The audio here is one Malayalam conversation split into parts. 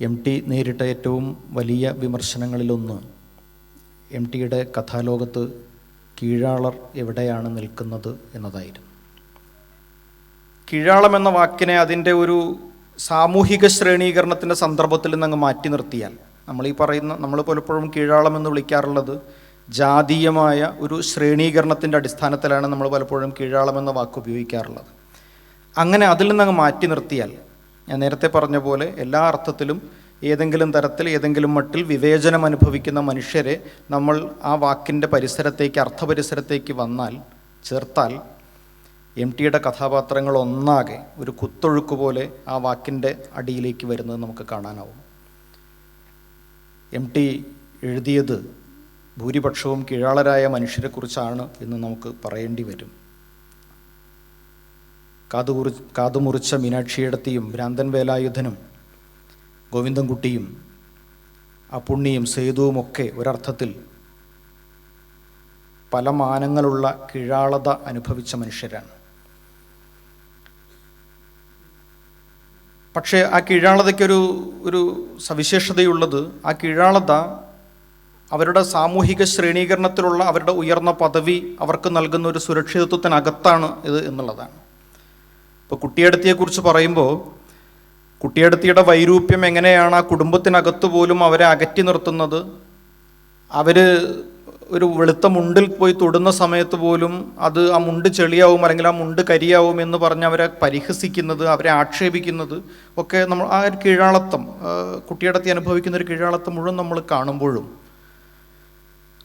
എം ടി നേരിട്ട ഏറ്റവും വലിയ വിമർശനങ്ങളിലൊന്ന്. എം ടിയുടെ കഥാലോകത്ത് കീഴാളർ എവിടെയാണ് നിൽക്കുന്നത് എന്നതായിരുന്നു. കീഴാളം എന്ന വാക്കിനെ അതിന്റെ ഒരു സാമൂഹിക ശ്രേണീകരണത്തിന്റെ സന്ദർഭത്തിൽ നിന്ന് അങ്ങ് മാറ്റി നിർത്തിയാൽ നമ്മൾ ഈ പറയുന്ന നമ്മൾ പലപ്പോഴും കീഴാളം എന്ന് വിളിക്കാറുള്ളത് ജാതീയമായ ഒരു ശ്രേണീകരണത്തിന്റെ അടിസ്ഥാനത്തിലാണ് നമ്മൾ പലപ്പോഴും കീഴാളം എന്ന വാക്ക് ഉപയോഗിക്കാറുള്ളത്. അങ്ങനെ അതിൽ നിന്ന് അങ്ങ് മാറ്റി നിർത്തിയാൽ ഞാൻ നേരത്തെ പറഞ്ഞ പോലെ എല്ലാ അർത്ഥത്തിലും ഏതെങ്കിലും തരത്തിൽ ഏതെങ്കിലും മട്ടിൽ വിവേചനം അനുഭവിക്കുന്ന മനുഷ്യരെ നമ്മൾ ആ വാക്കിന്റെ പരിസരത്തേക്ക് അർത്ഥപരിസരത്തേക്ക് വന്നാൽ ചേർത്താൽ എം ടിയുടെ കഥാപാത്രങ്ങൾ ഒന്നാകെ ഒരു കുത്തൊഴുക്ക് പോലെ ആ വാക്കിന്റെ അടിയിലേക്ക് വരുന്നത് നമുക്ക് കാണാനാവും. എം ടി എഴുതിയത് ഭൂരിപക്ഷവും കീഴാളരായ മനുഷ്യരെക്കുറിച്ചാണ് എന്ന് നമുക്ക് പറയേണ്ടി വരും. കാതുകുറി കാതുമുറിച്ച മീനാക്ഷിയിടത്തിയും ഭ്രാന്തൻ വേലായുധനും ഗോവിന്ദൻകുട്ടിയും ആ പുണ്ണിയും സേതുവുമൊക്കെ ഒരർത്ഥത്തിൽ പല മാനങ്ങളുള്ള കീഴാളത അനുഭവിച്ച മനുഷ്യരാണ്. പക്ഷേ ആ കീഴാളതയ്ക്കൊരു ഒരു സവിശേഷതയുള്ളത് ആ കീഴാളത അവരുടെ സാമൂഹിക ശ്രേണീകരണത്തിലുള്ള അവരുടെ ഉയർന്ന പദവി അവർക്ക് നൽകുന്ന ഒരു സുരക്ഷിതത്വത്തിനകത്താണ് ഇത് എന്നുള്ളതാണ്. ഇപ്പോൾ കുട്ടിയെടുത്തിയെക്കുറിച്ച് പറയുമ്പോൾ കുട്ടിയെടുത്തിയുടെ വൈരൂപ്യം എങ്ങനെയാണ് ആ കുടുംബത്തിനകത്ത് പോലും അവരെ അകറ്റി നിർത്തുന്നത്? അവർ ഒരു വെളുത്ത മുണ്ടിൽ പോയി തൊടുന്ന സമയത്ത് പോലും അത് ആ മുണ്ട് ചെളിയാവും അല്ലെങ്കിൽ ആ മുണ്ട് കരിയാവും എന്ന് പറഞ്ഞ് അവരെ പരിഹസിക്കുന്നത് അവരെ ആക്ഷേപിക്കുന്നത് ഒക്കെ നമ്മൾ ആ ഒരു കീഴാളത്വം കുട്ടിയെടുത്തി അനുഭവിക്കുന്ന ഒരു കീഴാളത്വം മുഴുവൻ നമ്മൾ കാണുമ്പോഴും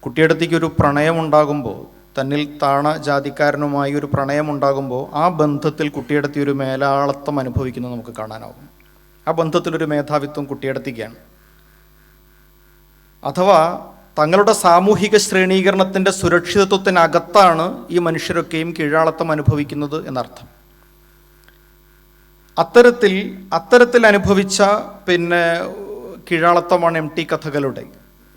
കുട്ടിയടത്തേക്ക് ഒരു പ്രണയമുണ്ടാകുമ്പോൾ തന്നിൽ താണ ജാതിക്കാരനുമായി ഒരു പ്രണയമുണ്ടാകുമ്പോൾ ആ ബന്ധത്തിൽ കുട്ടിയടത്തി ഒരു മേലാളത്തം അനുഭവിക്കുന്നത് നമുക്ക് കാണാനാവും ആ ബന്ധത്തിലൊരു മേധാവിത്വം കുട്ടിയടത്തിക്കാണ് അഥവാ തങ്ങളുടെ സാമൂഹിക ശ്രേണീകരണത്തിന്റെ സുരക്ഷിതത്വത്തിനകത്താണ് ഈ മനുഷ്യരൊക്കെയും കീഴാളത്തം അനുഭവിക്കുന്നത് എന്നർത്ഥം. അത്തരത്തിൽ അത്തരത്തിൽ അനുഭവിച്ച പിന്നെ കീഴാളത്വമാണ് എം ടി കഥകളുടെ.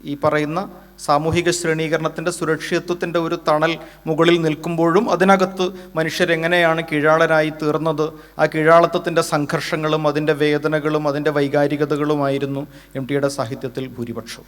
ഈ പറയുന്ന സാമൂഹിക ശ്രേണീകരണത്തിന്റെ സുരക്ഷിതത്വത്തിന്റെ ഒരു തണൽ മുകളിൽ നിൽക്കുമ്പോഴും അതിനകത്ത് മനുഷ്യരെങ്ങനെയാണ് കീഴാളരായി തീർന്നത്? ആ കീഴാളത്വത്തിന്റെ സംഘർഷങ്ങളും അതിന്റെ വേദനകളും അതിന്റെ വൈകാരികതകളുമായിരുന്നു എം ടിയുടെ സാഹിത്യത്തിൽ ഭൂരിപക്ഷവും